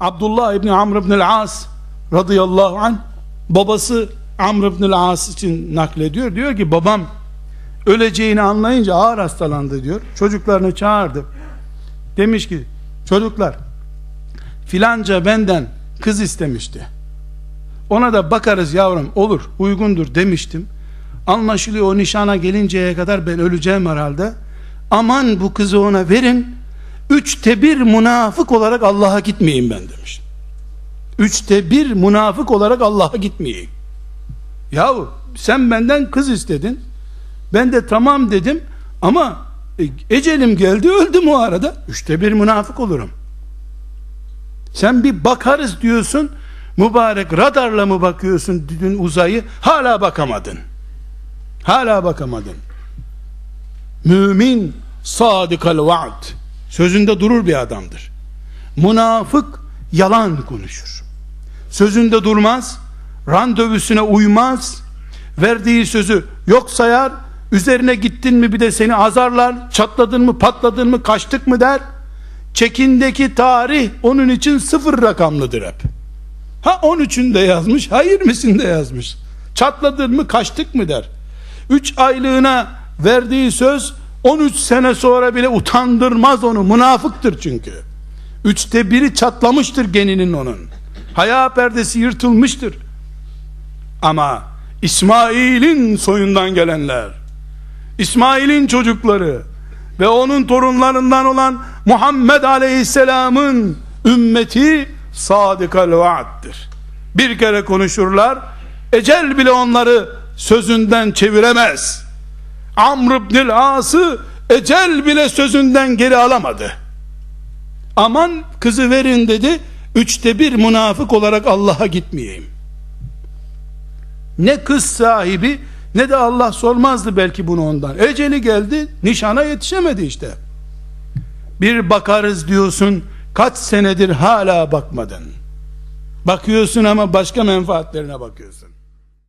Abdullah İbni Amr İbni As radıyallahu anh babası Amr İbni As için naklediyor. Diyor ki babam öleceğini anlayınca ağır hastalandı diyor. Çocuklarını çağırdı. Demiş ki çocuklar filanca benden kız istemişti. Ona da bakarız yavrum olur uygundur demiştim. Anlaşılıyor o nişana gelinceye kadar ben öleceğim herhalde. Aman bu kızı ona verin. Üçte bir münafık olarak Allah'a gitmeyeyim ben demiş. Üçte bir münafık olarak Allah'a gitmeyeyim. Yahu sen benden kız istedin. Ben de tamam dedim ama e, ecelim geldi öldüm o arada. Üçte bir münafık olurum. Sen bir bakarız diyorsun. Mübarek radarla mı bakıyorsun dün uzayı? Hala bakamadın. Hala bakamadın. Mümin sadıkal vaad. Sözünde durur bir adamdır. Münafık yalan konuşur. Sözünde durmaz, randevusuna uymaz, verdiği sözü yok sayar, üzerine gittin mi bir de seni azarlar, çatladın mı patladın mı kaçtık mı der. Çekindeki tarih onun için sıfır rakamlıdır hep. Ha 13'ünde yazmış, ha 20'sinde yazmış. Çatladın mı kaçtık mı der. 3 aylığına verdiği söz 13 sene sonra bile utandırmaz onu. Münafıktır çünkü. Üçte biri çatlamıştır geninin onun. Haya perdesi yırtılmıştır. Ama İsmail'in soyundan gelenler, İsmail'in çocukları ve onun torunlarından olan Muhammed Aleyhisselam'ın ümmeti sadıkal vaaddir. Bir kere konuşurlar, ecel bile onları sözünden çeviremez. Amr ibn As'ı ecel bile sözünden geri alamadı. Aman kızı verin dedi, üçte bir münafık olarak Allah'a gitmeyeyim. Ne kız sahibi ne de Allah sormazdı belki bunu ondan. Eceli geldi, nişana yetişemedi işte. Bir bakarız diyorsun, kaç senedir hala bakmadın. Bakıyorsun ama başka menfaatlerine bakıyorsun.